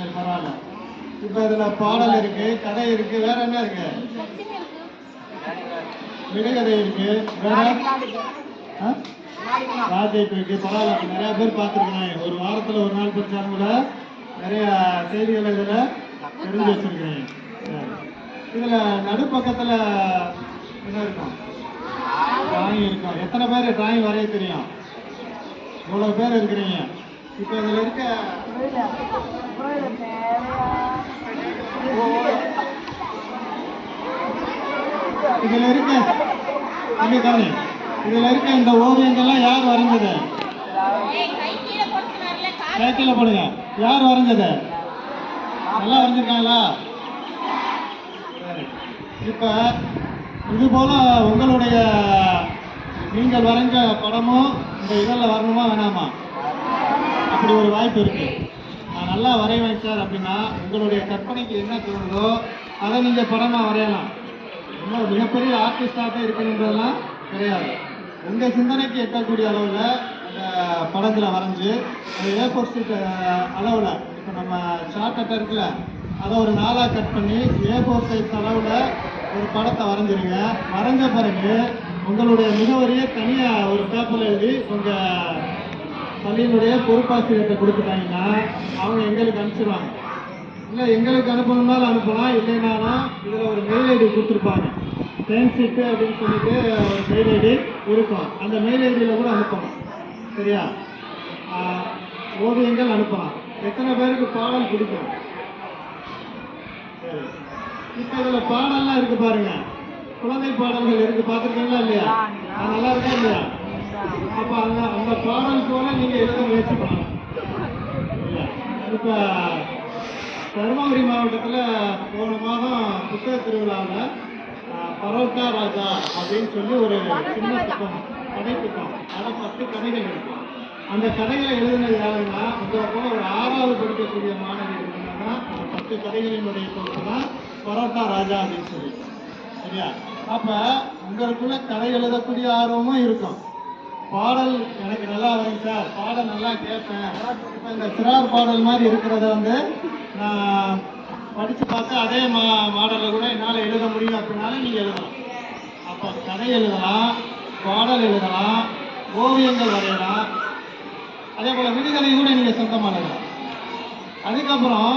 சரி பரவாயில்ல. இப்போ இதுல பாடல் இருக்கு கதை இருக்கு வேற என்ன இருக்கு? விடுகதை இருக்கு. வேற? ஆ? இருக்கு பரவாயில்ல. நிறைய பேர் பார்த்துருக்கேன் ஒரு வாரத்துல ஒரு நாள் படிச்சாலும் கூட நிறைய செய்திகளை இதுல தெரிஞ்சு வச்சிருக்கிறேன் இதில் இதுல நடுப்பக்கத்துல என்ன இருக்கும்? டிராயிங் இருக்கும். எத்தனை பேர் டிராயிங் வரைய தெரியும்? இவ்வளவு பேர் இருக்கிறீங்க? இப்போ இதுல இருக்க இதில் இருக்க இங்க கவனி இதில் இருக்க இந்த ஓவியங்கள்லாம் யார் வரைஞ்சது? சைக்கிளில் போடுங்க. யார் வரைஞ்சது? நல்லா வரைஞ்சிருக்காங்களா? சரி. இது போல் உங்களுடைய நீங்கள் வரைஞ்ச படமும் இந்த இதழில் வரணுமா வேணாமா? அப்படி ஒரு வாய்ப்பு இருக்குது நல்லா வரைவேன் சார் அப்படின்னா உங்களுடைய கற்பனைக்கு என்ன தோணுதோ அதை நீங்கள் படமாக வரையலாம். இன்னும் மிகப்பெரிய ஆர்டிஸ்டாக தான் இருக்கணுன்றதெல்லாம் கிடையாது. உங்கள் சிந்தனைக்கு எட்டக்கூடிய அளவில் அந்த படத்தில் வரைஞ்சி அந்த ஏ ஃபோர் சீட் அளவில் இப்போ நம்ம ஷார்ட் அட்டை இருக்குல்ல அதை ஒரு நாளாக கட் பண்ணி ஏ சைஸ் அளவில் ஒரு படத்தை வரைஞ்சிருங்க. வரைஞ்ச பிறகு உங்களுடைய முகவரியை தனியாக ஒரு பேப்பரில் எழுதி உங்கள் பள்ளியினுடைய பொறுப்பாசிரியர்கிட்ட கொடுத்துட்டாங்கன்னா அவங்க எங்களுக்கு அனுப்பிச்சிடுவாங்க இல்லை எங்களுக்கு அனுப்பணும்னாலும் அனுப்பலாம் இல்லைனாலும் இதில் ஒரு மெயில் ஐடி கொடுத்துருப்பாங்க. டென் சீட்டு அப்படின்னு சொல்லிட்டு ஒரு மெயில் ஐடி இருக்கும். அந்த மெயில் ஐடியில் கூட அனுப்பலாம் சரியா? ஓவியங்கள் அனுப்பலாம். எத்தனை பேருக்கு பாடல் பிடிக்கும்? இப்போ இதில் பாடல்லாம் இருக்கு பாருங்க. குழந்தை பாடல்கள் இருக்கு. பார்த்துருக்கீங்களா இல்லையா? நல்லா இருக்கா இல்லையா? அப்ப அந்த அந்த பாடல் போல நீங்க எழுத முயற்சி பண்ணலாம் இப்போ இப்ப தருமபுரி மாவட்டத்துல போன மாதம் புத்தக திருவிழாவில் பரோட்டா ராஜா அப்படின்னு சொல்லி ஒரு சின்ன புத்தகம் கதை புத்தகம். அதை பத்து கதைகள் இருக்கு. அந்த கதைகளை எழுதினது யாருன்னா உங்களை போல ஒரு ஆறாவது படிக்கக்கூடிய மாணவி இருந்தாங்கன்னா அந்த பத்து கதைகளினுடைய தொகுப்பு தான் பரோட்டா ராஜா அப்படின்னு சொல்லி சரியா? அப்ப உங்களுக்குள்ள கதை எழுதக்கூடிய ஆர்வமும் இருக்கும். பாடல் எனக்கு நல்லா வரும் சார். பாடல் நல்லா கேட்பேன். இப்போ இந்த சிறார் பாடல் மாதிரி இருக்கிறத வந்து நான் படித்து பார்த்து அதே மா மாடலில் கூட என்னால் எழுத முடியும் அப்படின்னாலும் நீங்கள் எழுதலாம். அப்போ கதை எழுதலாம் பாடல் எழுதலாம் ஓவியங்கள் வரையலாம். அதே போல் விடுதலை கூட நீங்கள் சொந்தமாக எழுதலாம். அதுக்கப்புறம்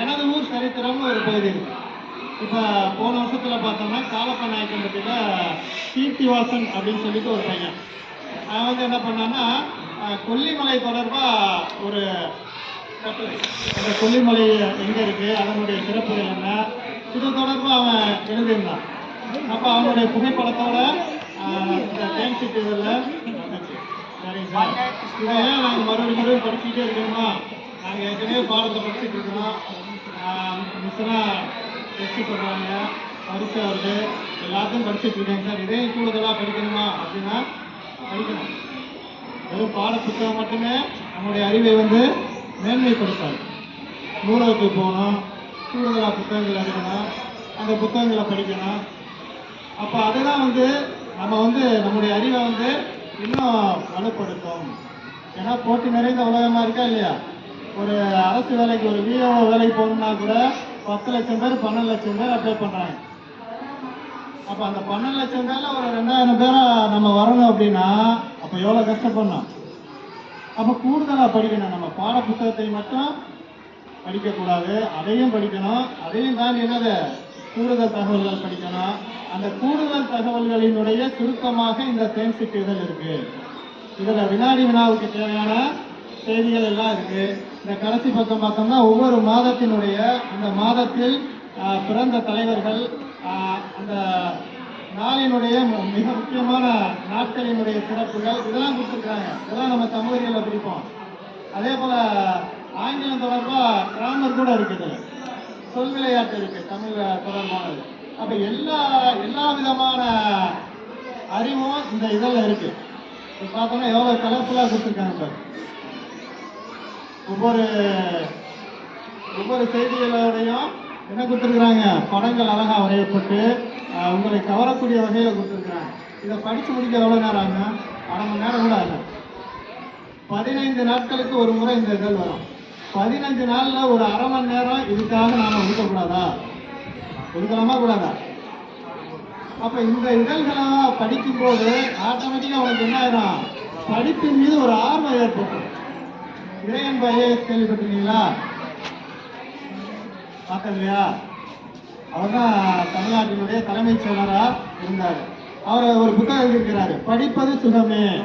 எனது ஊர் சரித்திரம்னு ஒரு பகுதி இருக்குது இப்போ போன வருஷத்தில் பார்த்தோம்னா காலப்ப நாயக்கம்பட்டியில் கீர்த்திவாசன் அப்படின்னு சொல்லிட்டு ஒரு பையன். அவன் வந்து என்ன பண்ணான்னா கொல்லிமலை தொடர்பாக ஒரு அந்த கொல்லிமலை எங்கே இருக்குது அதனுடைய சிறப்புகள் என்ன? இது தொடர்பாக அவன் எழுதியிருந்தான். அப்போ அவனுடைய புகைப்படத்தோட ஆஹ், இதில் சரிங்க சார் இதை ஏன் நாங்கள் மறுபடியும் மறுபடியும் படிச்சுக்கிட்டே இருக்கணுமா? நாங்கள் ஏற்கனவே பாடத்தை படிச்சுட்டு இருக்கிறோம் மிஸ்ஸெல்லாம் டெஸ்ட் போடுறாங்க பரீட்சை வருது எல்லாத்தையும் படிச்சுட்டு இருக்கேன் சார் இதையும் கூடுதலாக படிக்கணுமா? அப்படின்னா படிக்கணும். வெறும் பாட புத்தகம் மட்டுமே நம்முடைய அறிவை வந்து மேன்மைப்படுத்தாது. நூலகத்துக்கு போகணும் கூடுதலாக புத்தகங்கள் எடுக்கணும் அந்த புத்தகங்களை படிக்கணும். அப்போ அதுதான் வந்து நம்ம வந்து நம்முடைய அறிவை வந்து இன்னும் வலுப்படுத்தும். ஏன்னா போட்டி நிறைந்த உலகமாக இருக்கா இல்லையா? ஒரு அரசு வேலைக்கு ஒரு விஓ வேலைக்கு போகணும்னா கூட பத்து லட்சம் பேர் பன்னெண்டு லட்சம் பேர் அப்ளை பண்ணுறாங்க அப்போ அந்த பன்னெண்டு லட்சம் பேரில் ஒரு ரெண்டாயிரம் பேரை நம்ம வரணும் அப்படின்னா அப்போ எவ்வளோ கஷ்டப்படணும்? அப்போ கூடுதலாக படிக்கணும். நம்ம பாட புத்தகத்தை மட்டும் படிக்கக்கூடாது. அதையும் படிக்கணும். அதையும் தாண்டி என்னது? கூடுதல் தகவல்கள் படிக்கணும். அந்த கூடுதல் தகவல்களினுடைய சுருக்கமாக இந்த தேன்சிட்டு இதழ் இருக்கு. இதில் வினாடி வினாவுக்கு தேவையான செய்திகள் எல்லாம் இருக்கு. இந்த கடைசி பக்கம் பார்த்தோம்னா ஒவ்வொரு மாதத்தினுடைய அந்த மாதத்தில் பிறந்த தலைவர்கள் அந்த நாளினுடைய மிக முக்கியமான நாட்களினுடைய சிறப்புகள் இதெல்லாம் கொடுத்துருக்காங்க இதெல்லாம் நம்ம தமிழர்களில் பிடிப்போம். அதே போல ஆங்கிலம் தொடர்பாக கிராமர் கூட இருக்குது. சொல் விளையாட்டு இருக்கு தமிழ் தொடர்பானது. அப்ப எல்லா எல்லா விதமான அறிவும் இந்த இதழில் இருக்கு. பார்த்தோம்னா எவ்வளோ கலர்ஃபுல்லாக கொடுத்துருக்காங்க சார் ஒவ்வொரு ஒவ்வொரு செய்திகளோடையும் என்ன கொடுத்துருக்குறாங்க? படங்கள் அழகாக வரையப்பட்டு உங்களை கவரக்கூடிய வகையில் கொடுத்துருக்குறாங்க. இதை படித்து முடிக்க எவ்வளோ நேரம் ஆகும் அரை மணி நேரம் கூட ஆகும் பதினைந்து நாட்களுக்கு ஒரு முறை இந்த இதழ் வரும். பதினஞ்சு நாளில் ஒரு அரை மணி நேரம் இதுக்காக நாம் ஒதுக்கக்கூடாதா? ஒதுக்கலாமா கூடாதா? அப்போ இந்த இதழ்களை படிக்கும்போது ஆட்டோமேட்டிக்காக உனக்கு என்ன ஆகிடும் படிப்பின் மீது ஒரு ஆர்வம் ஏற்பட்டுரும். இறையன்பு ஐஏஎஸ் கேள்விப்பட்டிருக்கீங்களா? பார்க்கலையா அவர் தான் தமிழ்நாட்டினுடைய தலைமைச் செயலராக இருந்தார். அவர் ஒரு புத்தகம் எழுதியிருக்கிறாரு. படிப்பது சுகமே.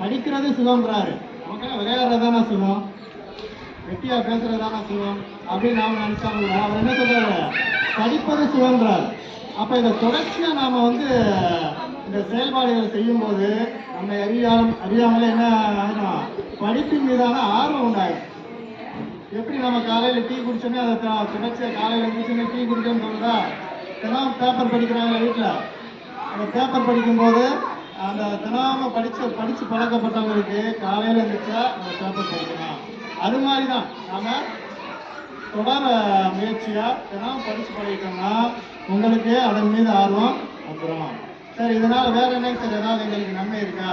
படிக்கிறது சுகம்ன்றாரு. நமக்கு விளையாடுறதான சுகம்? வெட்டியா தானே சுகம்? அப்படின்னு நாம நினைச்சாலும் அவர் என்ன சொல்றாரு? படிப்பது சுகம்ன்றார். அப்ப இதை தொடர்ச்சியா நாம வந்து இந்த செயல்பாடுகளை செய்யும்போது நம்ம அறியாம அறியாமலே என்ன ஆகிடும் படிப்பின் மீதான ஆர்வம் உண்டாயிடும் எப்படி நம்ம காலையில் டீ குடிச்சோன்னே அதை த- காலையில் காலையில எழுந்திரிச்சோன்னே டீ குடிக்கணும்னு சொல்லுதா தினம் பேப்பர் படிக்கிறாங்க வீட்டில் அந்த பேப்பர் படிக்கும்போது அந்த தினமும் படித்து படித்து பழக்கப்பட்டவங்களுக்கு காலையில் இருந்துச்சா அந்த பேப்பர் படிக்கணும். அது மாதிரி தான் நாம தொடர முயற்சியாக தினம் படித்து பழகிட்டோம்னா உங்களுக்கு அதன் மீது ஆர்வம் வந்துடும் சரி இதனால் வேற என்ன சார்? ஏதாவது எங்களுக்கு நன்மை இருக்கா?